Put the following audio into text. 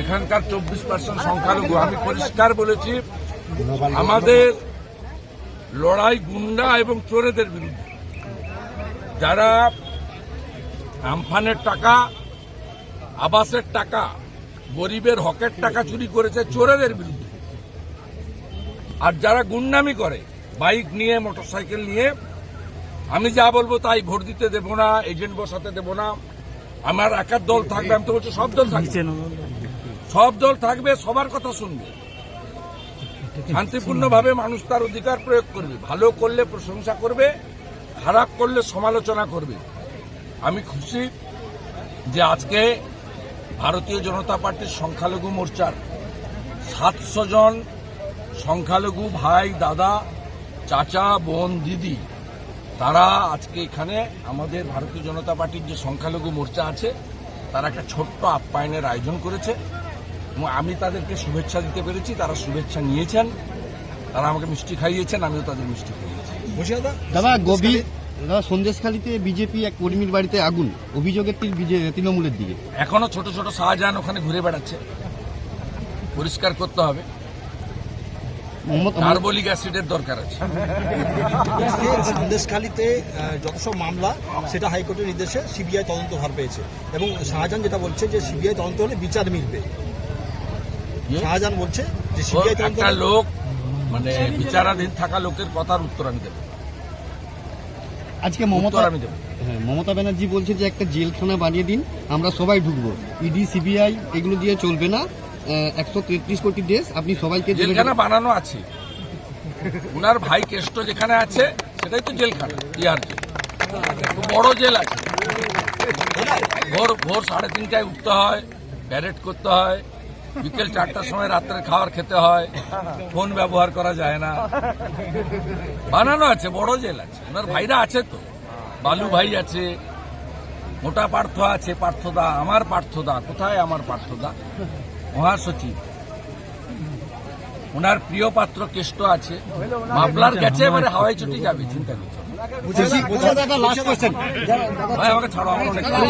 এখানকার চব্বিশ পার্সেন্ট সংখ্যালঘু, আমি পরিষ্কার বলেছি, আমাদের লড়াই গুন্ডা এবং চোরেদের বিরুদ্ধে। যারা আমফানের টাকা, আবাসের টাকা, গরিবের হকের টাকা চুরি করেছে চোরেদের বিরুদ্ধে। আর যারা গুন্ডামি করে, বাইক নিয়ে, মোটরসাইকেল নিয়ে, আমি যা বলব তাই, ভোট দিতে দেবো না, এজেন্ট বসাতে দেবো না। আমার একার দল থাকবে আমি তো বলছি সব দল থাকবে। সব দল থাকবে সবার কথা শুনবে। শান্তিপূর্ণভাবে মানুষ তার অধিকার প্রয়োগ করবে ভালো করলে প্রশংসা করবে খারাপ করলে সমালোচনা করবে। আমি খুশি যে আজকে ভারতীয় জনতা পার্টির সংখ্যালঘু মোর্চার সাতশো জন সংখ্যালঘু ভাই দাদা চাচা বোন দিদি তারা আজকে এখানে আমাদের ভারতীয় জনতা পার্টির যে সংখ্যালঘু মোর্চা আছে তারা একটা ছোট্ট আপ্যায়নের আয়োজন করেছে এবং আমি তাদেরকে শুভেচ্ছা দিতে পেরেছি তারা শুভেচ্ছা নিয়েছেন। তারা আমাকে মিষ্টি খাইয়েছেন আমিও তাদের মিষ্টি খাইয়েছি। দাদা গভীর দাদা সন্দেশখালীতে বিজেপি এক কর্মীর বাড়িতে আগুন অভিযোগের তৃণমূলের দিকে। এখনও ছোট ছোট শাহজাহান ওখানে ঘুরে বেড়াচ্ছে। পরিষ্কার করতে হবে। কার্বলিক অ্যাসিডের দরকার আছে। সন্দেশখালীতে যত সব মামলা সেটা হাইকোর্টের নির্দেশে সিবিআই তদন্ত ভার পেয়েছে। এবং শাহজাহান যেটা বলছে যে সিবিআই তদন্ত হলে বিচার মিলবে। শাহজাহান বলছে যে সিবিআই তদন্ত একটা লোক মানে বিচারাধীন থাকা লোকের কথার উত্তর আমি দেবো। আজকে মমতা আমি দেবো। হ্যাঁ, মমতা ব্যানার্জি বলছে যে একটা জেলখানা বানিয়ে দিন আমরা সবাই ঢুকবো। ইডি সিবিআই এগুলো দিয়ে চলবে না। একশো তেত্রিশ কোটি দেশ আপনি সবাইকে জেলখানা বানানো আছে। উনার ভাই কেষ্ট যেখানে আছে সেটাই তো জেলখানা জেল বড় জেল আছে। ভোর ভোর সাড়ে তিনটায় উঠতে হয় প্যারেড করতে হয় বিকেল চারটার সময় রাত্রে খাবার খেতে হয় ফোন ব্যবহার করা যায় না। বানানো আছে বড় জেল আছে। ওনার ভাইরা আছে তো। বালু ভাই আছে মোটা পার্থ আছে পার্থদা আমার পার্থদা কোথায় আমার পার্থদা? মহাসচিব। ওনার প্রিয় পাত্র কেষ্ট আছে। মামলার গেছে এবারে হাওয়াই ছুটি যাবে চিন্তা করছ। লাস্ট ভাই আমাকে ছাড়ো আমার অনেক কাজ।